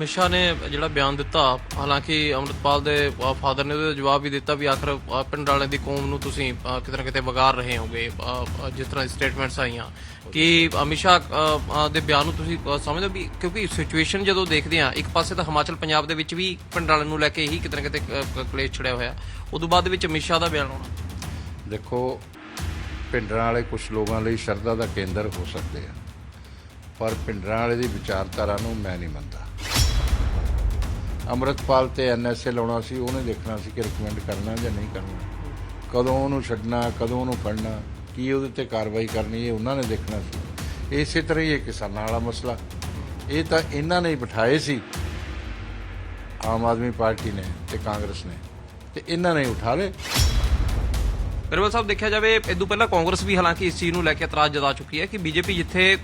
ਮਿਸ਼ਾ ਨੇ ਜਿਹੜਾ ਬਿਆਨ ਦਿੱਤਾ, ਹਾਲਾਂਕਿ ਅਮਰਤਪਾਲ ਦੇ ਫਾਦਰ ਨੇ ਉਹਦਾ ਜਵਾਬ ਵੀ ਦਿੱਤਾ ਵੀ ਆਖਰ ਪਿੰਡ ਵਾਲਿਆਂ ਦੀ ਕੌਮ ਨੂੰ ਤੁਸੀਂ ਕਿਤੇ ਨਾ ਕਿਤੇ ਵਿਗਾੜ ਰਹੇ ਹੋਗੇ ਜਿਸ ਤਰ੍ਹਾਂ ਸਟੇਟਮੈਂਟਸ ਆਈਆਂ। ਕਿ ਅਮਿਸ਼ਾ ਦੇ ਬਿਆਨ ਨੂੰ ਤੁਸੀਂ ਸਮਝਦੇ ਵੀ ਕਿਉਂਕਿ ਸਿਚੁਏਸ਼ਨ ਜਦੋਂ ਦੇਖਦੇ ਆ ਇੱਕ ਪਾਸੇ ਤਾਂ ਹਿਮਾਚਲ ਪੰਜਾਬ ਦੇ ਵਿੱਚ ਵੀ ਪਿੰਡ ਵਾਲਿਆਂ ਨੂੰ ਲੈ ਕੇ ਹੀ ਕਿਤੇ ਨਾ ਕਿਤੇ ਕਲੇਸ਼ ਛੜਿਆ ਹੋਇਆ। ਉਦੋਂ ਬਾਅਦ ਵਿੱਚ ਅਮਿਸ਼ਾ ਦਾ ਬਿਆਨ ਆਉਣਾ। ਦੇਖੋ, ਪਿੰਡਾਂ ਵਾਲੇ ਕੁਝ ਲੋਕਾਂ ਲਈ ਸ਼ਰਧਾ ਦਾ ਕੇਂਦਰ ਹੋ ਸਕਦੇ ਆ। ਪਰ ਪਿੰਡਾਂ ਵਾਲੇ ਦੀ ਵਿਚਾਰਧਾਰਾ ਨੂੰ ਮੈਂ ਨਹੀਂ ਮੰਨਦਾ। ਅੰਮ੍ਰਿਤਪਾਲ ਤੇ ਐਨਐਸਏ ਲਾਉਣਾ ਸੀ, ਉਹਨੇ ਦੇਖਣਾ ਸੀ ਕਿ ਰეკਮੈਂਡ ਕਰਨਾ ਜਾਂ ਨਹੀਂ ਕਰਨਾ। ਕਦੋਂ ਉਹਨੂੰ ਛੱਡਣਾ, ਕਦੋਂ ਉਹਨੂੰ ਫੜਨਾ, ਕੀ ਉਹਦੇ ਤੇ ਕਾਰਵਾਈ ਕਰਨੀ, ਇਹ ਉਹਨਾਂ ਨੇ ਦੇਖਣਾ ਸੀ। ਇਸੇ ਤਰ੍ਹਾਂ ਹੀ ਇਹ ਕਿਸਾਨਾਂ ਵਾਲਾ ਮਸਲਾ। ਇਹ ਤਾਂ ਇਹਨਾਂ ਨੇ ਬਿਠਾਏ ਸੀ। ਆਮ ਆਦਮੀ ਪਾਰਟੀ ਨੇ ਤੇ ਕਾਂਗਰਸ ਨੇ ਤੇ ਇਹਨਾਂ ਨੇ ਉਠਾ ਲਏ। ਗਰੇਵਾਲ ਸਾਹਿਬ, ਦੇਖਿਆ ਜਾਵੇ, ਇਦੋਂ ਪਹਿਲਾਂ ਕਾਂਗਰਸ ਵੀ ਹਾਲਾਂਕਿ ਇਸ ਚੀਜ਼ ਨੂੰ ਲੈ ਕੇ ਇਤਰਾਜ਼ ਜਤਾ ਚੁੱਕੀ ਹੈ ਕਿ ਬੀਜੇਪੀ ਜਿੱਥੇ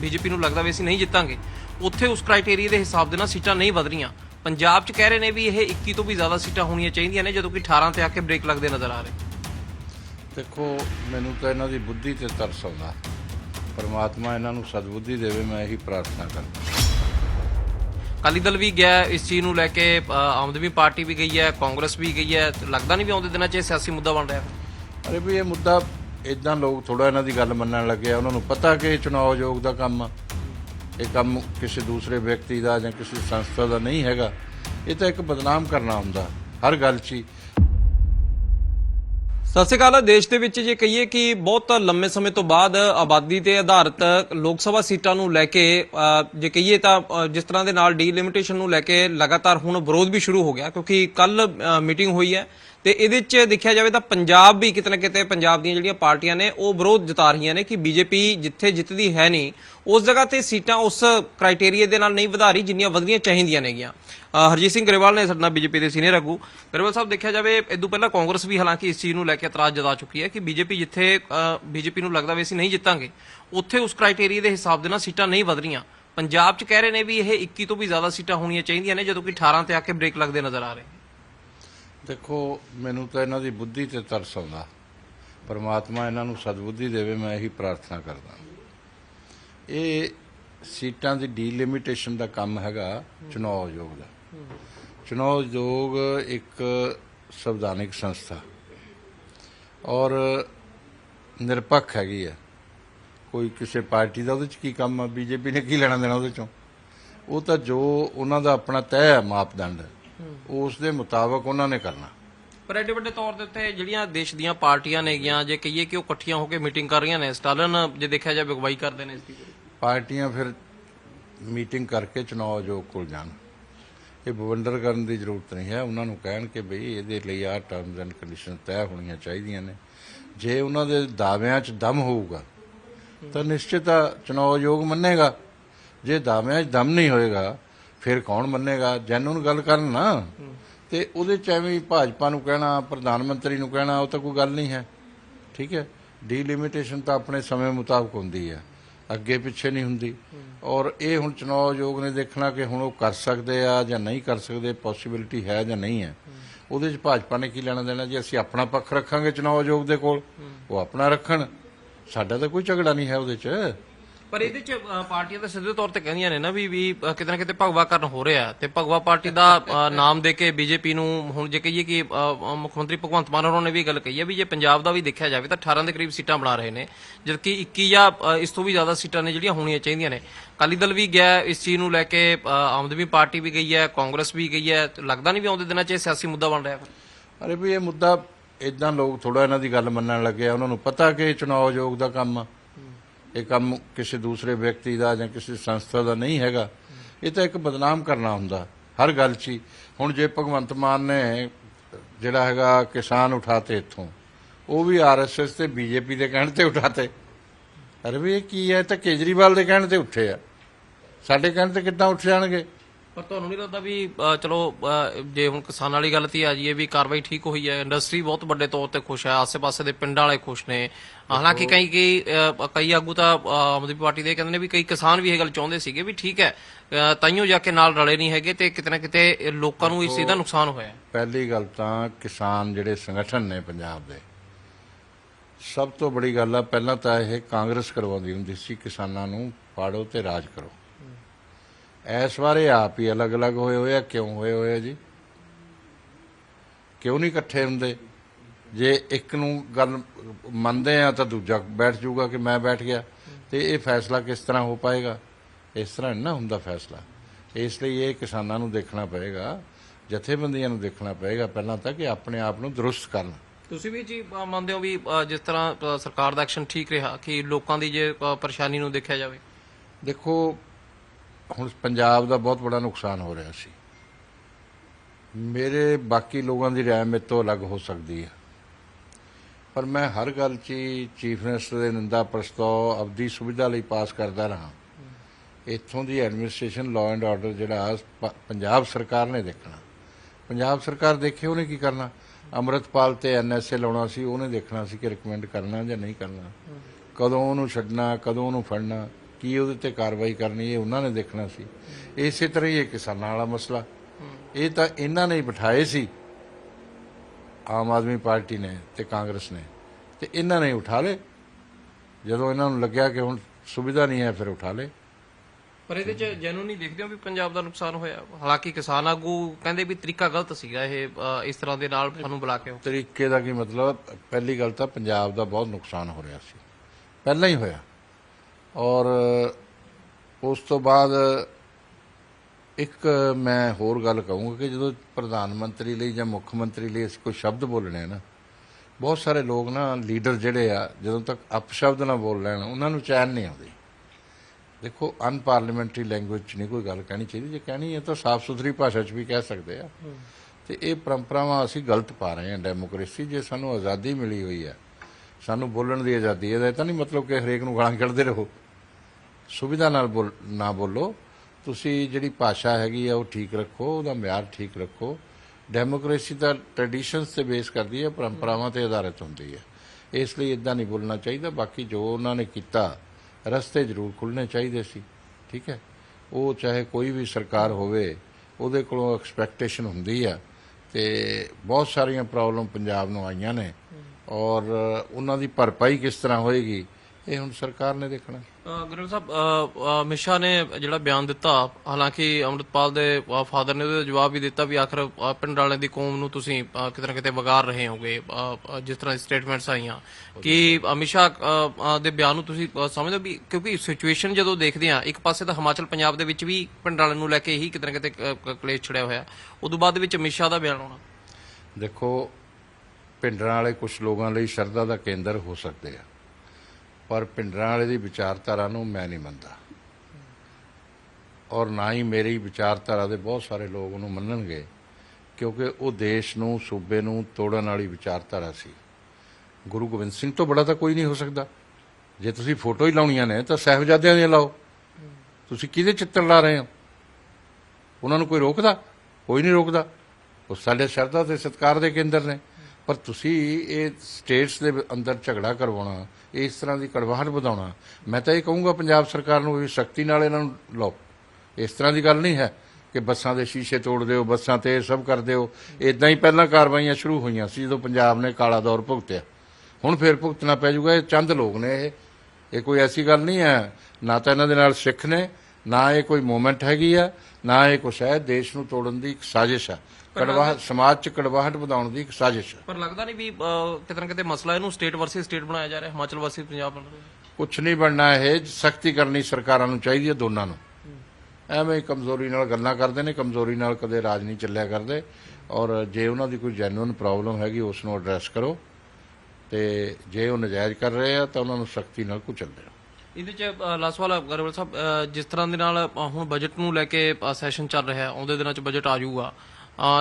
ਬੀਜੇਪੀ ਨੂੰ ਲੱਗਦਾ ਵੀ ਅਸੀਂ ਨਹੀਂ ਜਿੱਤਾਂਗੇ, ਉੱਥੇ ਉਸ ਕ੍ਰਾਈਟੇਰੀਆ ਦੇ ਹਿਸਾਬ ਦੇ ਨਾਲ ਸੀਟਾਂ ਨਹੀਂ ਵਧ ਰਹੀਆਂ। ਪੰਜਾਬ 'ਚ ਕਹਿ ਰਹੇ ਨੇ ਵੀ ਇਹ 21 ਤੋਂ ਵੀ ਜ਼ਿਆਦਾ ਸੀਟਾਂ ਹੋਣੀਆਂ ਚਾਹੀਦੀਆਂ ਨੇ ਜਦੋਂ ਕਿ 18 ਤੇ ਆ ਕੇ ਬ੍ਰੇਕ ਲੱਗਦੇ ਨਜ਼ਰ ਆ ਰਹੇ। ਦੇਖੋ ਮੈਨੂੰ ਤਾਂ ਇਹਨਾਂ ਦੀ ਬੁੱਧੀ ਤੇ ਤਰਸ ਆਉਂਦਾ। ਪਰਮਾਤਮਾ ਇਹਨਾਂ ਨੂੰ ਸਦਬੁੱਧੀ ਦੇਵੇ ਮੈਂ ਇਹੀ ਪ੍ਰਾਰਥਨਾ ਕਰਦਾ। ਅਕਾਲੀ ਦਲ ਵੀ ਗਿਆ ਇਸ ਚੀਜ਼ ਨੂੰ ਲੈ ਕੇ ਆਮ ਆਦਮੀ ਪਾਰਟੀ ਵੀ ਗਈ ਹੈ ਕਾਂਗਰਸ ਵੀ ਗਈ ਹੈ ਲੱਗਦਾ ਨਹੀਂ ਵੀ ਆਉਂਦੇ ਦਿਨਾਂ 'ਚ ਇਹ ਸਿਆਸੀ ਮੁੱਦਾ ਬਣ ਰਿਹਾ। ਅਰੇ ਵੀ ਇਹ ਮੁੱਦਾ ਇਦਾਂ ਲੋਕ ਥੋੜਾ ਇਹਨਾਂ ਦੀ ਗੱਲ ਮੰਨਣ ਲੱਗੇ ਆ। ਉਹਨਾਂ ਨੂੰ ਪਤਾ ਕਿ ਇਹ ਚੁਣਾਵ ਆਯੋਗ ਦਾ ਕੰਮ ਆ। ਇਹ ਕੰਮ ਕਿਸੇ ਦੂਸਰੇ ਵਿਅਕਤੀ ਦਾ ਜਾਂ ਕਿਸੇ ਸੰਸਥਾ ਦਾ ਨਹੀਂ ਹੈਗਾ। ਇਹ ਤਾਂ ਇੱਕ ਬਦਨਾਮ ਕਰਨਾ ਹੁੰਦਾ। ਹਰ ਗੱਲ 'ਚ ਹੀ ਸਤਿ ਸ਼੍ਰੀ ਅਕਾਲ। ਦੇਸ਼ ਦੇ ਵਿੱਚ ਜੇ ਕਹੀਏ ਕਿ ਬਹੁਤ ਲੰਮੇ ਸਮੇਂ ਤੋਂ ਬਾਅਦ ਆਬਾਦੀ ਤੇ ਆਧਾਰਿਤ ਲੋਕ ਸਭਾ ਸੀਟਾਂ ਨੂੰ ਲੈ ਕੇ ਜੇ ਕਹੀਏ ਤਾਂ ਜਿਸ ਤਰ੍ਹਾਂ ਦੇ ਨਾਲ ਡੀਲਿਮਿਟੇਸ਼ਨ ਨੂੰ ਲੈ ਕੇ ਲਗਾਤਾਰ ਹੁਣ ਵਿਰੋਧ ਵੀ ਸ਼ੁਰੂ ਹੋ ਗਿਆ ਕਿਉਂਕਿ ਕੱਲ ਮੀਟਿੰਗ ਹੋਈ ਹੈ ਤੇ ਇਹਦੇ ਵਿੱਚ ਦੇਖਿਆ ਜਾਵੇ ਤਾਂ ਪੰਜਾਬ ਵੀ ਕਿਤੇ ਨਾ ਕਿਤੇ ਪੰਜਾਬ ਦੀਆਂ ਜਿਹੜੀਆਂ ਪਾਰਟੀਆਂ ਨੇ ਉਹ ਵਿਰੋਧ ਜਤਾ ਰਹੀਆਂ ਨੇ ਕਿ ਬੀਜੇਪੀ ਜਿੱਥੇ ਜਿੱਤਦੀ ਹੈ ਨਹੀਂ, ਉਸ ਜਗ੍ਹਾ ਤੇ ਸੀਟਾਂ ਉਸ ਕ੍ਰਾਈਟੇਰੀਆ ਦੇ ਨਾਲ ਨਹੀਂ ਵਧਾ ਰਹੀ ਜਿੰਨੀਆਂ ਵਧਣੀਆਂ ਚਾਹੀਦੀਆਂ ਨੇਗੀਆਂ। ਹਰਜੀਤ ਸਿੰਘ ਗਰੇਵਾਲ ਨੇ ਸਾਡੇ ਨਾਲ ਬੀਜੇਪੀ ਦੇ ਸੀਨੀਅਰ ਆਗੂ। ਗਰੇਵਾਲ ਸਾਹਿਬ, ਦੇਖਿਆ ਜਾਵੇ ਇਦੋਂ ਪਹਿਲਾਂ ਕਾਂਗਰਸ ਵੀ ਹਾਲਾਂਕਿ ਇਸ ਚੀਜ਼ ਨੂੰ ਲੈ ਕੇ ਇਤਰਾਜ਼ ਜਤਾ ਚੁੱਕੀ ਹੈ ਕਿ ਬੀਜੇਪੀ ਜਿੱਥੇ ਬੀਜੇਪੀ ਨੂੰ ਲੱਗਦਾ ਵੀ ਅਸੀਂ ਨਹੀਂ ਜਿੱਤਾਂਗੇ, ਉੱਥੇ ਉਸ ਕ੍ਰਾਈਟੇਰੀਆ ਦੇ ਹਿਸਾਬ ਦੇ ਨਾਲ ਸੀਟਾਂ ਨਹੀਂ ਵਧ ਰਹੀਆਂ। ਪੰਜਾਬ 'ਚ ਕਹਿ ਰਹੇ ਨੇ ਵੀ ਇਹ 21 ਤੋਂ ਵੀ ਜ਼ਿਆਦਾ ਸੀਟਾਂ ਹੋਣੀਆਂ ਚਾਹੀਦੀਆਂ ਨੇ, ਜਦੋਂ ਕਿ 18 ਤੇ ਆ ਕੇ ਬ੍ਰੇਕ ਲੱਗਦੇ ਨਜ਼ਰ ਆ ਰਹੇ ਦੇਖੋ, ਮੈਨੂੰ ਤਾਂ ਇਹਨਾਂ ਦੀ ਬੁੱਧੀ ਤੇ ਤਰਸ ਆਉਂਦਾ। ਪਰਮਾਤਮਾ ਇਹਨਾਂ ਨੂੰ ਸਦਬੁੱਧੀ ਦੇਵੇ, ਮੈਂ ਇਹੀ ਪ੍ਰਾਰਥਨਾ ਕਰਦਾ। ਇਹ ਸੀਟਾਂ ਦੀ ਡੀਲਿਮਿਟੇਸ਼ਨ ਦਾ ਕੰਮ ਹੈਗਾ ਚੁਣਾਵ ਆਯੋਗ ਦਾ। ਚੁਣਾਵ ਆਯੋਗ ਇੱਕ ਸੰਵਿਧਾਨਿਕ ਸੰਸਥਾ ਔਰ ਨਿਰਪੱਖ ਹੈਗੀ ਹੈ। ਕੋਈ ਕਿਸੇ ਪਾਰਟੀ ਦਾ ਉਹਦੇ ਚ ਕੀ ਕੰਮ ਆ ਬੀਜੇਪੀ ਨੇ ਕੀ ਲੈਣਾ ਦੇਣਾ ਉਹਦੇ ਚੋਂ? ਉਹ ਤਾਂ ਜੋ ਉਹਨਾਂ ਦਾ ਆਪਣਾ ਤੈਅ ਹੈ ਮਾਪਦੰਡ ਉਸ ਦੇ ਮੁਤਾਬਕ ਉਹਨਾਂ ਨੇ ਕਰਨਾ। ਪਰ ਐਡੇ ਵੱਡੇ ਤੌਰ ਦੇ ਉੱਤੇ ਜਿਹੜੀਆਂ ਦੇਸ਼ ਦੀਆਂ ਪਾਰਟੀਆਂ ਨੇਗੀਆਂ ਜੇ ਕਹੀਏ ਕਿ ਉਹ ਇਕੱਠੀਆਂ ਹੋ ਕੇ ਮੀਟਿੰਗ ਕਰ ਰਹੀਆਂ ਨੇ ਸਟਾਲਨ ਜੇ ਦੇਖਿਆ ਜਾਵੇ ਅਗਵਾਈ ਕਰਦੇ ਨੇ ਇਸ ਦੀ। ਪਾਰਟੀਆਂ ਫਿਰ ਮੀਟਿੰਗ ਕਰਕੇ ਚੁਣਾਵ ਆਯੋਗ ਕੋਲ ਜਾਣ। ਇਹ ਬਵੰਡਰ ਕਰਨ ਦੀ ਜ਼ਰੂਰਤ ਨਹੀਂ ਹੈ। ਉਹਨਾਂ ਨੂੰ ਕਹਿਣ ਕਿ ਬਈ ਇਹਦੇ ਲਈ ਆਹ ਟਰਮਸ ਐਂਡ ਕੰਡੀਸ਼ਨ ਤੈਅ ਹੋਣੀਆਂ ਚਾਹੀਦੀਆਂ ਨੇ। ਜੇ ਉਹਨਾਂ ਦੇ ਦਾਅਵਿਆਂ 'ਚ ਦਮ ਹੋਊਗਾ, ਤਾਂ ਨਿਸ਼ਚਿਤ ਆ ਚੁਣਾਵ ਆਯੋਗ ਮੰਨੇਗਾ। ਜੇ ਦਾਅਵਿਆਂ 'ਚ ਦਮ ਨਹੀਂ ਹੋਏਗਾ, ਫਿਰ ਕੌਣ ਮੰਨੇਗਾ? ਜੈਨੂਨ ਗੱਲ ਕਰਨ ਨਾ। ਤੇ ਉਹਦੇ 'ਚ ਐਵੇਂ ਭਾਜਪਾ ਨੂੰ ਕਹਿਣਾ, ਪ੍ਰਧਾਨ ਮੰਤਰੀ ਨੂੰ ਕਹਿਣਾ, ਉਹ ਤਾਂ ਕੋਈ ਗੱਲ ਨਹੀਂ ਹੈ। ਠੀਕ ਹੈ? ਡੀਲਿਮਿਟੇਸ਼ਨ ਤਾਂ ਆਪਣੇ ਸਮੇਂ ਮੁਤਾਬਕ ਹੁੰਦੀ ਹੈ। ਅੱਗੇ ਪਿੱਛੇ ਨਹੀਂ ਹੁੰਦੀ। ਔਰ ਇਹ ਹੁਣ ਚੁਣਾਵ ਆਯੋਗ ਨੇ ਦੇਖਣਾ ਕਿ ਹੁਣ ਉਹ ਕਰ ਸਕਦੇ ਆ ਜਾਂ ਨਹੀਂ ਕਰ ਸਕਦੇ ਪੋਸਿਬਿਲਿਟੀ ਹੈ ਜਾਂ ਨਹੀਂ ਹੈ। ਉਹਦੇ 'ਚ ਭਾਜਪਾ ਨੇ ਕੀ ਲੈਣਾ ਦੇਣਾ? ਜੀ ਅਸੀਂ ਆਪਣਾ ਪੱਖ ਰੱਖਾਂਗੇ ਚੁਣਾਵ ਆਯੋਗ ਦੇ ਕੋਲ, ਉਹ ਆਪਣਾ ਰੱਖਣ। ਸਾਡਾ ਤਾਂ ਕੋਈ ਝਗੜਾ ਨਹੀਂ ਹੈ ਉਹਦੇ 'ਚ। ਪਰ ਇਹਦੇ ਚ ਅ, ਪਾਰਟੀਆਂ ਤਾਂ ਸਿੱਧੇ ਤੌਰ ਤੇ ਕਹਿੰਦੀਆਂ ਨੇ ਨਾ ਵੀ ਵੀ ਅ, ਕਿਤੇ ਨਾ ਕਿਤੇ ਭਗਵਾ ਕਰਨ ਹੋ ਰਿਹਾ ਤੇ ਭਗਵਾ ਪਾਰਟੀ ਦਾ ਅ, ਨਾਮ ਦੇ ਕੇ ਬੀਜੇਪੀ ਨੂੰ ਹੁਣ ਜੇ ਕਹੀਏ ਕਿ ਅ, ਅ, ਮੁੱਖ ਮੰਤਰੀ ਭਗਵੰਤ ਮਾਨ ਹੋਰਾਂ ਨੇ ਵੀ ਗੱਲ ਕਹੀ ਹੈ ਵੀ ਜੇ ਪੰਜਾਬ ਦਾ ਵੀ ਦੇਖਿਆ ਜਾਵੇ ਤਾਂ 18 ਦੇ ਕਰੀਬ ਸੀਟਾਂ ਬਣਾ ਰਹੇ ਨੇ ਜਦਕਿ 21 ਜਾਂ ਅ, ਇਸ ਤੋਂ ਵੀ ਜ਼ਿਆਦਾ ਸੀਟਾਂ ਨੇ ਜਿਹੜੀਆਂ ਹੋਣੀਆਂ ਚਾਹੀਦੀਆਂ ਨੇ। ਅਕਾਲੀ ਦਲ ਵੀ ਗਿਆ ਹੈ ਇਸ ਚੀਜ਼ ਨੂੰ ਲੈ ਕੇ ਅ, ਆਮ ਆਦਮੀ ਪਾਰਟੀ ਵੀ ਗਈ ਹੈ ਕਾਂਗਰਸ ਵੀ ਗਈ ਹੈ ਤੇ ਲੱਗਦਾ ਨਹੀਂ ਵੀ ਆਉਂਦੇ ਦਿਨਾਂ 'ਚ ਇਹ ਸਿਆਸੀ ਮੁੱਦਾ ਬਣ ਰਿਹਾ ਫਿਰ ਅਰੇ ਵੀ ਇਹ ਮੁੱਦਾ ਇਦਾਂ ਲੋਕ ਥੋੜਾ ਇਹਨਾਂ ਦੀ ਗੱਲ ਮੰਨਣ ਲੱਗੇ ਆ ਉਹਨਾਂ ਨੂੰ ਪਤਾ ਕਿ ਇਹ ਚੁਣਾਵ ਆਯੋਗ ਦਾ ਕੰਮ ਆ। ਇਹ ਕੰਮ ਕਿਸੇ ਦੂਸਰੇ ਵਿਅਕਤੀ ਦਾ ਜਾਂ ਕਿਸੇ ਸੰਸਥਾ ਦਾ ਨਹੀਂ ਹੈਗਾ। ਇਹ ਤਾਂ ਇੱਕ ਬਦਨਾਮ ਕਰਨਾ ਹੁੰਦਾ। ਹਰ ਗੱਲ 'ਚ ਹੀ। ਹੁਣ ਜੇ ਭਗਵੰਤ ਮਾਨ ਨੇ ਜਿਹੜਾ ਹੈਗਾ ਕਿਸਾਨ ਉਠਾਤੇ ਇੱਥੋਂ, ਉਹ ਵੀ ਆਰਐਸਐਸ ਤੇ ਬੀਜੇਪੀ ਦੇ ਕਹਿਣ ਤੇ ਉਠਾਤੇ। ਅਰੇ ਵੀ ਇਹ ਕੀ ਹੈ? ਇਹ ਤਾਂ ਕੇਜਰੀਵਾਲ ਦੇ ਕਹਿਣ ਤੇ ਉੱਠੇ ਆ। ਸਾਡੇ ਕਹਿਣ ਤੇ ਕਿੱਦਾਂ ਉੱਠ ਜਾਣਗੇ? ਪਰ ਤੁਹਾਨੂੰ ਨਹੀਂ ਲੱਗਦਾ ਵੀ ਅ, ਚਲੋ ਅ, ਜੇ ਹੁਣ ਕਿਸਾਨਾਂ ਵਾਲੀ ਗੱਲ ਤੇ ਆ ਜਾਈਏ ਵੀ ਕਾਰਵਾਈ ਠੀਕ ਹੋਈ ਹੈ ਇੰਡਸਟਰੀ ਬਹੁਤ ਵੱਡੇ ਤੌਰ ਤੇ ਖੁਸ਼ ਹੈ ਆਸ-ਪਾਸੇ ਦੇ ਪਿੰਡਾਂ ਵਾਲੇ ਖੁਸ਼ ਨੇ ਹਾਲਾਂਕਿ ਕਈ ਕਈ ਅ, ਕਈ ਆਗੂ ਤਾਂ ਅ, ਆਮ ਆਦਮੀ ਪਾਰਟੀ ਦੇ ਕਹਿੰਦੇ ਨੇ ਵੀ ਕਈ ਕਿਸਾਨ ਵੀ ਇਹ ਗੱਲ ਚਾਹੁੰਦੇ ਸੀਗੇ ਵੀ ਠੀਕ ਹੈ ਅ, ਤਾਈਓ ਜਾ ਕੇ ਨਾਲ ਰਲੇ ਨਹੀਂ ਹੈਗੇ ਤੇ ਕਿਤੇ ਨਾ ਕਿਤੇ ਇਹ ਲੋਕਾਂ ਨੂੰ ਇਸ ਚੀਜ਼ ਦਾ ਨੁਕਸਾਨ ਹੋਇਆ ਹੈ। ਪਹਿਲੀ ਗੱਲ ਤਾਂ ਕਿਸਾਨ ਜਿਹੜੇ ਸੰਗਠਨ ਨੇ ਪੰਜਾਬ ਦੇ ਸਭ ਤੋਂ ਬੜੀ ਗੱਲ ਆ ਪਹਿਲਾਂ ਤਾਂ ਇਹ ਕਾਂਗਰਸ ਕਰਵਾਉਂਦੀ ਹੁੰਦੀ ਸੀ ਕਿਸਾਨਾਂ ਨੂੰ ਪਾੜੋ ਤੇ ਰਾਜ ਕਰੋ ਇਸ ਵਾਰੇ ਆਪ ਹੀ ਅਲੱਗ-ਅਲੱਗ ਹੋਏ ਹੋਏ ਆ ਕਿਉਂ ਹੋਏ ਹੋਏ ਆ ਜੀ? ਕਿਉਂ ਨਹੀਂ ਇਕੱਠੇ ਹੁੰਦੇ? ਜੇ ਇੱਕ ਨੂੰ ਗੱਲ ਮੰਨਦੇ ਆ ਤਾਂ ਦੂਜਾ ਬੈਠ ਜਾਊਗਾ ਕਿ ਮੈਂ ਬੈਠ ਗਿਆ। ਤੇ ਇਹ ਫੈਸਲਾ ਕਿਸ ਤਰ੍ਹਾਂ ਹੋ ਪਾਏਗਾ? ਇਸ ਤਰ੍ਹਾਂ ਨਾ ਹੁੰਦਾ ਫੈਸਲਾ। ਇਸ ਲਈ ਇਹ ਕਿਸਾਨਾਂ ਨੂੰ ਦੇਖਣਾ ਪਏਗਾ ਜਥੇਬੰਦੀਆਂ ਨੂੰ ਦੇਖਣਾ ਪਏਗਾ ਪਹਿਲਾਂ ਤਾਂ ਕਿ ਆਪਣੇ ਆਪ ਨੂੰ ਦਰੁਸਤ ਕਰਨ। ਤੁਸੀਂ ਵੀ ਜੀ ਮੰਨਦੇ ਹੋ ਵੀ ਜਿਸ ਤਰ੍ਹਾਂ ਸਰਕਾਰ ਦਾ ਐਕਸ਼ਨ ਠੀਕ ਰਿਹਾ ਕਿ ਲੋਕਾਂ ਦੀ ਜੇ ਪਰੇਸ਼ਾਨੀ ਨੂੰ ਦੇਖਿਆ ਜਾਵੇ? ਦੇਖੋ ਹੁਣ ਪੰਜਾਬ ਦਾ ਬਹੁਤ ਬੜਾ ਨੁਕਸਾਨ ਹੋ ਰਿਹਾ ਸੀ। ਮੇਰੇ ਬਾਕੀ ਲੋਕਾਂ ਦੀ ਰਾਏ ਮੇਰੇ ਤੋਂ ਅਲੱਗ ਹੋ ਸਕਦੀ ਹੈ। ਪਰ ਮੈਂ ਹਰ ਗੱਲ 'ਚ ਹੀ ਚੀਫ ਮਿਨਿਸਟਰ ਦੇ ਨਿੰਦਾ ਪ੍ਰਸਤਾਵ ਆਪਦੀ ਸੁਵਿਧਾ ਲਈ ਪਾਸ ਕਰਦਾ ਰਹਾ। ਇੱਥੋਂ ਦੀ ਐਡਮਿਨਿਸਟ੍ਰੇਸ਼ਨ ਲਾਅ ਐਂਡ ਆਰਡਰ ਜਿਹੜਾ ਪੰਜਾਬ ਸਰਕਾਰ ਨੇ ਦੇਖਣਾ। ਪੰਜਾਬ ਸਰਕਾਰ ਦੇਖੇ ਉਹਨੇ ਕੀ ਕਰਨਾ? ਅੰਮ੍ਰਿਤਪਾਲ ਤੇ ਐਨਐਸਏ ਲਾਉਣਾ ਸੀ, ਉਹਨੇ ਦੇਖਣਾ ਸੀ ਕਿ ਰਿਕਮੈਂਡ ਕਰਨਾ ਜਾਂ ਨਹੀਂ ਕਰਨਾ। ਕਦੋਂ ਉਹਨੂੰ ਛੱਡਣਾ, ਕਦੋਂ ਉਹਨੂੰ ਫੜਨਾ। ਕੀ ਉਹਦੇ ਤੇ ਕਾਰਵਾਈ ਕਰਨੀ ਇਹ ਉਹਨਾਂ ਨੇ ਦੇਖਣਾ ਸੀ। ਇਸੇ ਤਰ੍ਹਾਂ ਹੀ ਇਹ ਕਿਸਾਨਾਂ ਵਾਲਾ ਮਸਲਾ। ਇਹ ਤਾਂ ਇਹਨਾਂ ਨੇ ਹੀ ਬਿਠਾਏ ਸੀ। ਆਮ ਆਦਮੀ ਪਾਰਟੀ ਨੇ ਤੇ ਕਾਂਗਰਸ ਨੇ। ਤੇ ਇਹਨਾਂ ਨੇ ਉਠਾ ਲਏ। ਜਦੋਂ ਇਹਨਾਂ ਨੂੰ ਲੱਗਿਆ ਕਿ ਹੁਣ ਸੁਵਿਧਾ ਨਹੀਂ ਹੈ ਫਿਰ ਉਠਾ ਲਏ। ਪਰ ਇਹਦੇ ਚ ਜੈਨੂਨ ਨਹੀਂ ਦੇਖਦੇ ਹੋ ਵੀ ਪੰਜਾਬ ਦਾ ਨੁਕਸਾਨ ਹੋਇਆ। ਹਾਲਾਂਕਿ ਕਿਸਾਨ ਆਗੂ ਕਹਿੰਦੇ ਵੀ ਤਰੀਕਾ ਗਲਤ ਸੀਗਾ ਇਹ ਇਸ ਤਰ੍ਹਾਂ ਦੇ ਨਾਲ ਸਾਨੂੰ ਬੁਲਾ ਕੇ ਤਰੀਕੇ ਦਾ ਕੀ ਮਤਲਬ? ਪਹਿਲੀ ਗੱਲ ਤਾਂ ਪੰਜਾਬ ਦਾ ਬਹੁਤ ਨੁਕਸਾਨ ਹੋ ਰਿਹਾ ਸੀ। ਪਹਿਲਾਂ ਹੀ ਹੋਇਆ। ਔਰ ਉਸ ਤੋਂ ਬਾਅਦ ਇੱਕ ਮੈਂ ਹੋਰ ਗੱਲ ਕਹੂੰਗਾ ਕਿ ਜਦੋਂ ਪ੍ਰਧਾਨ ਮੰਤਰੀ ਲਈ ਜਾਂ ਮੁੱਖ ਮੰਤਰੀ ਲਈ ਅਸੀਂ ਕੋਈ ਸ਼ਬਦ ਬੋਲਣੇ ਆ ਨਾ ਬਹੁਤ ਸਾਰੇ ਲੋਕ ਨਾ ਲੀਡਰ ਜਿਹੜੇ ਆ ਜਦੋਂ ਤੱਕ ਅਪਸ਼ਬਦ ਨਾ ਬੋਲ ਲੈਣ ਉਹਨਾਂ ਨੂੰ ਚੈਨ ਨਹੀਂ ਆਉਂਦੀ। ਦੇਖੋ ਅਨਪਾਰਲੀਮੈਂਟਰੀ ਲੈਂਗੁਏਜ 'ਚ ਨਹੀਂ ਕੋਈ ਗੱਲ ਕਹਿਣੀ ਚਾਹੀਦੀ। ਜੇ ਕਹਿਣੀ ਹੈ ਤਾਂ ਸਾਫ਼ ਸੁਥਰੀ ਭਾਸ਼ਾ 'ਚ ਵੀ ਕਹਿ ਸਕਦੇ ਆ। ਤੇ ਇਹ ਪਰੰਪਰਾਵਾਂ ਅਸੀਂ ਗਲਤ ਪਾ ਰਹੇ ਹਾਂ ਡੈਮੋਕ੍ਰੇਸੀ ਜੇ ਸਾਨੂੰ ਆਜ਼ਾਦੀ ਮਿਲੀ ਹੋਈ ਹੈ ਸਾਨੂੰ ਬੋਲਣ ਦੀ ਆਜ਼ਾਦੀ ਹੈ ਇਹ ਤਾਂ ਨਹੀਂ ਮਤਲਬ ਕਿ ਹਰੇਕ ਨੂੰ ਗਾਲਾਂ ਕੱਢਦੇ ਰਹੋ। ਸੁਵਿਧਾ ਨਾਲ ਬੋਲ, ਨਾ ਬੋਲੋ। ਤੁਸੀਂ ਜਿਹੜੀ ਭਾਸ਼ਾ ਹੈਗੀ ਆ, ਉਹ ਠੀਕ ਰੱਖੋ, ਉਹਦਾ ਮਿਆਰ ਠੀਕ ਰੱਖੋ। ਡੈਮੋਕ੍ਰੇਸੀ ਤਾਂ ਟ੍ਰੈਡੀਸ਼ਨਸ ਤੇ ਬੇਸ ਕਰਦੀ ਹੈ ਪਰੰਪਰਾਵਾਂ ਤੇ ਆਧਾਰਿਤ ਹੁੰਦੀ ਹੈ ਇਸ ਲਈ ਇਦਾਂ ਨਹੀਂ ਬੋਲਣਾ ਚਾਹੀਦਾ। ਬਾਕੀ ਜੋ ਉਹਨਾਂ ਨੇ ਕੀਤਾ, ਰਸਤੇ ਜ਼ਰੂਰ ਖੁੱਲਣੇ ਚਾਹੀਦੇ ਸੀ। ਠੀਕ ਹੈ? ਉਹ ਚਾਹੇ ਕੋਈ ਵੀ ਸਰਕਾਰ ਹੋਵੇ, ਉਹਦੇ ਕੋਲੋਂ ਐਕਸਪੈਕਟੇਸ਼ਨ ਹੁੰਦੀ ਆ। ਤੇ ਬਹੁਤ ਸਾਰੀਆਂ ਪ੍ਰੋਬਲਮ ਪੰਜਾਬ ਨੂੰ ਆਈਆਂ ਨੇ। ਔਰ ਉਹਨਾਂ ਦੀ ਭਰਪਾਈ ਕਿਸ ਤਰ੍ਹਾਂ ਹੋਏਗੀ, ਇਹ ਹੁਣ ਸਰਕਾਰ ਨੇ ਦੇਖਣਾ। ਗੁਰੂ ਸਾਹਿਬ ਅ, ਮਿਸ਼ਾ ਨੇ ਜਿਹੜਾ ਬਿਆਨ ਦਿੱਤਾ ਹਾਲਾਂਕਿ ਅੰਮ੍ਰਿਤਪਾਲ ਦੇ ਫਾਦਰ ਨੇ ਉਹਦਾ ਜਵਾਬ ਵੀ ਦਿੱਤਾ ਵੀ ਆਖਰ ਪਿੰਡ ਵਾਲਿਆਂ ਦੀ ਕੌਮ ਨੂੰ ਤੁਸੀਂ ਕਿਤੇ ਨਾ ਕਿਤੇ ਵਗਾਰ ਰਹੇ ਹੋਗੇ ਜਿਸ ਤਰ੍ਹਾਂ ਸਟੇਟਮੈਂਟਸ ਆਈਆਂ। ਕਿ ਅਮਿਸ਼ਾ ਦੇ ਬਿਆਨ ਨੂੰ ਤੁਸੀਂ ਸਮਝਦੇ ਹੋ ਵੀ ਕਿਉਂਕਿ ਸਿਚੁਏਸ਼ਨ ਜਦੋਂ ਦੇਖਦੇ ਆ ਇੱਕ ਪਾਸੇ ਤਾਂ ਹਿਮਾਚਲ ਪੰਜਾਬ ਦੇ ਵਿੱਚ ਵੀ ਪਿੰਡ ਵਾਲਿਆਂ ਨੂੰ ਲੈ ਕੇ ਹੀ ਕਿਤੇ ਨਾ ਕਿਤੇ ਕਲੇਸ਼ ਛੜਿਆ ਹੋਇਆ। ਉਦੋਂ ਬਾਅਦ ਦੇ ਵਿੱਚ ਅਮਿਸ਼ਾ ਦਾ ਬਿਆਨ ਆਉਣਾ। ਦੇਖੋ ਪਿੰਡਾਂ ਵਾਲੇ ਕੁਝ ਲੋਕਾਂ ਲਈ ਸ਼ਰਧਾ ਦਾ ਕੇਂਦਰ ਹੋ ਸਕਦੇ ਆ। ਪਰ ਪਿੰਡਰਾਂ ਵਾਲੇ ਦੀ ਵਿਚਾਰਧਾਰਾ ਨੂੰ ਮੈਂ ਨਹੀਂ ਮੰਨਦਾ। ਔਰ ਨਾ ਹੀ ਮੇਰੀ ਵਿਚਾਰਧਾਰਾ ਦੇ ਬਹੁਤ ਸਾਰੇ ਲੋਕ ਉਹਨੂੰ ਮੰਨਣਗੇ, ਕਿਉਂਕਿ ਉਹ ਦੇਸ਼ ਨੂੰ, ਸੂਬੇ ਨੂੰ ਤੋੜਨ ਵਾਲੀ ਵਿਚਾਰਧਾਰਾ ਸੀ। ਗੁਰੂ ਗੋਬਿੰਦ ਸਿੰਘ ਤੋਂ ਬੜਾ ਤਾਂ ਕੋਈ ਨਹੀਂ ਹੋ ਸਕਦਾ। ਜੇ ਤੁਸੀਂ ਫੋਟੋ ਹੀ ਲਾਉਣੀਆਂ ਨੇ ਤਾਂ ਸਾਹਿਬਜ਼ਾਦਿਆਂ ਦੀਆਂ ਲਾਓ। ਤੁਸੀਂ ਕਿਹਦੇ ਚਿੱਤਰ ਲਾ ਰਹੇ ਹੋ? ਉਹਨਾਂ ਨੂੰ ਕੋਈ ਰੋਕਦਾ? ਕੋਈ ਨਹੀਂ ਰੋਕਦਾ। ਉਹ ਸਾਡੇ ਸ਼ਰਧਾ ਤੇ ਸਤਿਕਾਰ ਦੇ ਕੇਂਦਰ ਨੇ। ਪਰ ਤੁਸੀਂ ਇਹ ਸਟੇਟਸ ਦੇ ਅੰਦਰ ਝਗੜਾ ਕਰਵਾਉਣਾ ਇਸ ਤਰ੍ਹਾਂ ਦੀ ਕੜਵਾਹਟ ਵਧਾਉਣਾ। ਮੈਂ ਤਾਂ ਇਹ ਕਹੂੰਗਾ ਪੰਜਾਬ ਸਰਕਾਰ ਨੂੰ ਵੀ ਸਖਤੀ ਨਾਲ ਇਹਨਾਂ ਨੂੰ ਲਾਓ। ਇਸ ਤਰ੍ਹਾਂ ਦੀ ਗੱਲ ਨਹੀਂ ਹੈ ਕਿ ਬੱਸਾਂ ਦੇ ਸ਼ੀਸ਼ੇ ਤੋੜ ਦਿਓ, ਬੱਸਾਂ ਤੇ ਇਹ ਸਭ ਕਰ ਦਿਓ। ਇਦਾਂ ਹੀ ਪਹਿਲਾਂ ਕਾਰਵਾਈਆਂ ਸ਼ੁਰੂ ਹੋਈਆਂ ਸੀ ਜਦੋਂ ਪੰਜਾਬ ਨੇ ਕਾਲਾ ਦੌਰ ਭੁਗਤਿਆ। ਹੁਣ ਫੇਰ ਭੁਗਤਣਾ ਪੈ ਜਾਊਗਾ, ਇਹ ਚੰਦ ਲੋਕ ਨੇ ਇਹ। ਇਹ ਕੋਈ ਐਸੀ ਗੱਲ ਨਹੀਂ ਹੈ। ਨਾ ਤਾਂ ਇਹਨਾਂ ਦੇ ਨਾਲ ਸਿੱਖ ਨੇ, ਨਾ ਇਹ ਕੋਈ ਮੂਵਮੈਂਟ ਹੈਗੀ ਆ, ਨਾ ਇਹ ਕੁਛ ਹੈ। ਦੇਸ਼ ਨੂੰ ਤੋੜਨ ਦੀ ਇੱਕ ਸਾਜ਼ਿਸ਼ ਹੈ ਕੜਵਾਹਟ ਸਮਾਜ 'ਚ ਕੜਵਾਹਟ ਵਧਾਉਣ ਦੀ ਇੱਕ ਸਾਜ਼ਿਸ਼। ਹੈ ਪਰ ਲੱਗਦਾ ਨਹੀਂ ਵੀ ਕਿਤੇ ਨਾ ਕਿਤੇ ਮਸਲਾ ਇਹਨੂੰ ਸਟੇਟ ਵਰਸਸ ਸਟੇਟ ਬਣਾਇਆ ਜਾ ਰਿਹਾ ਹਿਮਾਚਲ ਵਰਸਸ ਪੰਜਾਬ ਬਣ ਰਿਹਾ। ਨਹੀਂ ਬਣਨਾ ਇਹ ਸਖਤੀ ਕਰਨੀ ਸਰਕਾਰਾਂ ਨੂੰ ਚਾਹੀਦੀ ਹੈ ਦੋਨਾਂ ਨੂੰ। ਐਵੇਂ ਕਮਜ਼ੋਰੀ ਨਾਲ ਗੱਲਾਂ ਕਰਦੇ ਨੇ ਕਮਜ਼ੋਰੀ ਨਾਲ ਕਦੇ ਰਾਜ ਨਹੀਂ ਚੱਲਿਆ ਕਰਦੇ। ਔਰ ਜੇ ਉਹਨਾਂ ਦੀ ਕੋਈ ਜੈਨੂਇਨ ਪ੍ਰੋਬਲਮ ਹੈਗੀ ਉਸ ਨੂੰ ਐਡਰੈਸ ਕਰੋ। ਤੇ ਜੇ ਉਹ ਨਜਾਇਜ਼ ਕਰ ਰਹੇ ਆ ਤਾਂ ਉਹਨਾਂ ਨੂੰ ਸਖਤੀ ਨਾਲ ਕੁਚਲ ਦਿਓ ਇਹਦੇ ਚ ਲਾਸਵਾਲ ਗਰੇਵਾਲ ਸਾਹਿਬ ਜਿਸ ਤਰ੍ਹਾਂ ਦੇ ਨਾਲ ਹੁਣ ਬਜਟ ਨੂੰ ਲੈ ਕੇ ਸੈਸ਼ਨ ਚੱਲ ਰਿਹਾ ਹੈ ਆਉਂਦੇ ਦਿਨਾਂ ਚ ਬਜਟ ਆ ਜਾਊਗਾ।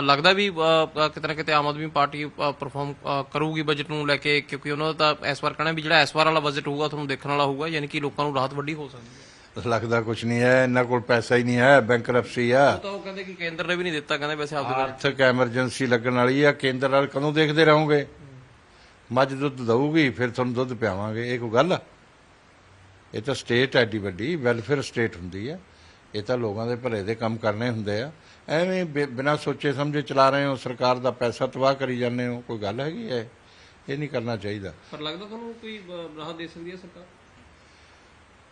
ਲੱਗਦਾ ਵੀ ਕਿਤੇ ਨਾ ਕਿਤੇ ਆਮ ਆਦਮੀ ਪਾਰਟੀ ਪਰਫਾਰਮ ਕਰੂਗੀ ਬਜਟ ਨੂੰ ਲੈ ਕੇ ਕਿਉਂਕਿ ਉਹਨਾਂ ਦਾ ਤਾਂ ਇਸ ਵਾਰ ਕਹਿਣਾ ਵੀ ਜਿਹੜਾ ਇਸ ਵਾਰ ਵਾਲਾ ਬਜਟ ਹੋਊਗਾ ਤੁਹਾਨੂੰ ਦੇਖਣ ਵਾਲਾ ਹੋਊਗਾ ਯਾਨੀ ਕਿ ਲੋਕਾਂ ਨੂੰ ਰਾਹਤ ਵੱਡੀ ਹੋ ਸਕਦੀ ਹੈ। ਲੱਗਦਾ ਕੁਛ ਨਹੀਂ ਹੈ ਇਹਨਾਂ ਕੋਲ ਪੈਸਾ ਹੀ ਨਹੀਂ ਹੈ ਬੈਂਕਰਪਸੀ ਆ। ਉਹ ਤਾਂ ਉਹ ਕਹਿੰਦੇ ਕਿ ਕੇਂਦਰ ਨੇ ਵੀ ਨਹੀਂ ਦਿੱਤਾ ਕਹਿੰਦੇ ਵੈਸੇ ਆਪਦੇ ਆਰਥਿਕ ਐਮਰਜੈਂਸੀ ਲੱਗਣ ਵਾਲੀ ਆ ਕੇਂਦਰ ਨਾਲ ਕਦੋਂ ਦੇਖਦੇ ਰਹੋਗੇ? ਮੱਝ ਦੁੱਧ ਦਊਗੀ ਫਿਰ ਤੁਹਾਨੂੰ ਦੁੱਧ ਪਿਆਵਾਂਗੇ ਇਹ ਕੋਈ ਗੱਲ ਆ? ਇਹ ਤਾਂ ਸਟੇਟ ਐਡੀ ਵੱਡੀ ਵੈਲਫੇਅਰ ਸਟੇਟ ਹੁੰਦੀ ਆ। ਇਹ ਤਾਂ ਲੋਕਾਂ ਦੇ ਭਲੇ ਦੇ ਕੰਮ ਕਰਨੇ ਹੁੰਦੇ ਆ। ਐਵੇਂ ਬਿਨਾਂ ਸੋਚੇ ਸਮਝੇ ਚਲਾ ਰਹੇ ਹੋ ਸਰਕਾਰ ਦਾ ਪੈਸਾ ਤਬਾਹ ਕਰੀ ਜਾਂਦੇ ਹੋ ਕੋਈ ਗੱਲ ਹੈਗੀ ਹੈ ਇਹ ਨਹੀਂ ਕਰਨਾ ਚਾਹੀਦਾ। ਪਰ ਲੱਗਦਾ ਤੁਹਾਨੂੰ ਕੋਈ ਰਾਹਤ ਦੇ ਸਕਦੀ ਹੈ ਸਰਕਾਰ?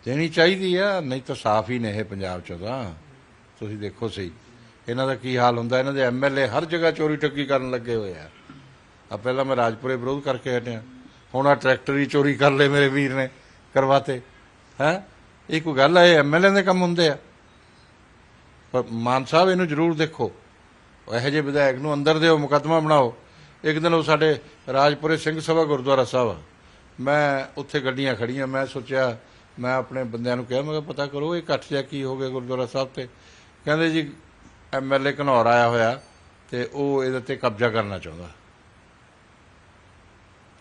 ਦੇਣੀ ਚਾਹੀਦੀ ਆ ਨਹੀਂ ਤਾਂ ਸਾਫ਼ ਹੀ ਨੇ ਇਹ ਪੰਜਾਬ ਚ ਤਾਂ। ਤੁਸੀਂ ਦੇਖੋ ਸਹੀ। ਇਹਨਾਂ ਦਾ ਕੀ ਹਾਲ ਹੁੰਦਾ? ਇਹਨਾਂ ਦੇ ਐਮਐਲਏ ਹਰ ਜਗ੍ਹਾ ਚੋਰੀ ਠੱਗੀ ਕਰਨ ਲੱਗੇ ਹੋਏ ਆ। ਆ ਪਹਿਲਾਂ ਮੈਂ ਰਾਜਪੁਰੇ ਵਿਰੋਧ ਕਰਕੇ ਹਟਿਆ। ਹੁਣ ਆ ਟਰੈਕਟਰ ਹੀ ਚੋਰੀ ਕਰ ਲਏ ਮੇਰੇ ਵੀਰ ਨੇ ਕਰਵਾਤੇ। ਹੈ? ਇਹ ਕੋਈ ਗੱਲ ਹੈ ਇਹ ਐਮਐਲਏ ਦੇ ਕੰਮ ਹੁੰਦੇ ਆ। ਪਰ ਮਾਨ ਸਾਹਿਬ, ਇਹਨੂੰ ਜ਼ਰੂਰ ਦੇਖੋ। ਇਹੋ ਜਿਹੇ ਵਿਧਾਇਕ ਨੂੰ ਅੰਦਰ ਦਿਓ, ਮੁਕੱਦਮਾ ਬਣਾਓ। ਇੱਕ ਦਿਨ ਉਹ ਸਾਡੇ ਰਾਜਪੁਰੇ ਸਿੰਘ ਸਭਾ ਗੁਰਦੁਆਰਾ ਸਾਹਿਬ ਮੈਂ ਉੱਥੇ ਗੱਡੀਆਂ ਖੜੀਆਂ ਮੈਂ ਸੋਚਿਆ, ਮੈਂ ਆਪਣੇ ਬੰਦਿਆਂ ਨੂੰ ਕਿਹਾ, ਮੈਂ ਪਤਾ ਕਰੋ, ਇਹ ਇਕੱਠ ਜਿਹਾ ਕੀ ਹੋ ਗਿਆ ਗੁਰਦੁਆਰਾ ਸਾਹਿਬ ਤੇ? ਕਹਿੰਦੇ ਜੀ ਐਮਐਲਏ ਘਨੌਰ ਆਇਆ ਹੋਇਆ ਤੇ ਉਹ ਇਹਦੇ ਤੇ ਕਬਜ਼ਾ ਕਰਨਾ ਚਾਹੁੰਦਾ।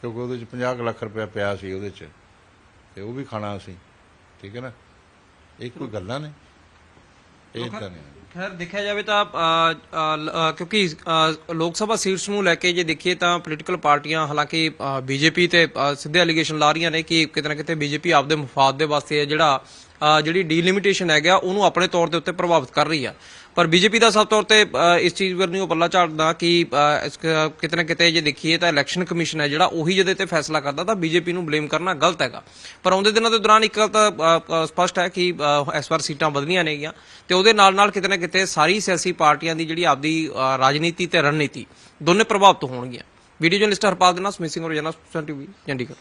ਕਿਉਂਕਿ ਉਹਦੇ ਚ 50 ਕੁ ਲੱਖ ਰੁਪਇਆ ਪਿਆ ਸੀ ਉਹਦੇ ਚ। ਤੇ ਉਹ ਵੀ ਖਾਣਾ ਸੀ। ਠੀਕ ਹੈ ਨਾ? ਇਹ ਕੋਈ ਗੱਲਾਂ ਨੇ? ਇਹ ਤਾਂ ਨਹੀਂ। ਖੈਰ ਦੇਖਿਆ ਜਾਵੇ ਤਾਂ ਕਿਉਂਕਿ ਲੋਕ ਸਭਾ ਸੀਟਸ ਨੂੰ ਲੈ ਕੇ ਜੇ ਦੇਖੀਏ ਤਾਂ ਪੋਲੀਟੀਕਲ ਪਾਰਟੀਆਂ ਹਾਲਾਂਕਿ ਬੀਜੇਪੀ ਤੇ ਸਿੱਧੇ ਅਲੀਗੇਸ਼ਨ ਲਾ ਰਹੀਆਂ ਨੇ ਕਿ ਕਿਤੇ ਨਾ ਕਿਤੇ ਬੀਜੇਪੀ ਆਪਦੇ ਮਫਾਦ ਦੇ ਵਾਸਤੇ ਜਿਹੜਾ ਜਿਹੜੀ ਡੀਲਿਮਿਟੇਸ਼ਨ ਹੈਗਾ ਉਹਨੂੰ ਆਪਣੇ ਤੌਰ ਦੇ ਉੱਤੇ ਪ੍ਰਭਾਵਿਤ ਕਰ ਰਹੀ ਆ। ਪਰ ਬੀਜੇਪੀ ਦਾ ਸਭ ਤੌਰ ਤੇ ਇਸ ਚੀਜ਼ ਵੱਲ ਨਹੀਂ ਉਹ ਪੱਲਾ ਝਾੜਦਾ ਕਿ ਕਿਤੇ ਨਾ ਕਿਤੇ ਜੇ ਦੇਖੀਏ ਤਾਂ ਇਲੈਕਸ਼ਨ ਕਮਿਸ਼ਨ ਹੈ ਜਿਹੜਾ ਉਹੀ ਜਿਹਦੇ ਤੇ ਫੈਸਲਾ ਕਰਦਾ ਤਾਂ ਬੀਜੇਪੀ ਨੂੰ ਬਲੇਮ ਕਰਨਾ ਗਲਤ ਹੈਗਾ। ਪਰ ਆਉਂਦੇ ਦਿਨਾਂ ਦੇ ਦੌਰਾਨ ਇੱਕ ਗੱਲ ਤਾਂ ਅ, ਸਪਸ਼ਟ ਹੈ ਕਿ ਇਸ ਵਾਰ ਸੀਟਾਂ ਵਧਣੀਆਂ ਨੇਗੀਆਂ ਤੇ ਉਹਦੇ ਨਾਲ ਨਾਲ ਕਿਤੇ ਨਾ ਕਿਤੇ ਸਾਰੀ ਸਿਆਸੀ ਪਾਰਟੀਆਂ ਦੀ ਜਿਹੜੀ ਆਪਦੀ ਰਾਜਨੀਤੀ ਤੇ ਰਣਨੀਤੀ ਦੋਨੇ ਪ੍ਰਭਾਵਿਤ ਹੋਣਗੀਆਂ। ਵੀਡੀਓ ਜਰਨਲਿਸਟ ਹਰਪਾਲ ਦੇ ਨਾਲ ਸਮਿਸਿੰਗ ਰੋਜ਼ਾਨਾ ਜਨਰਲ ਟੀਵੀ ਚੰਡੀਗੜ੍ਹ।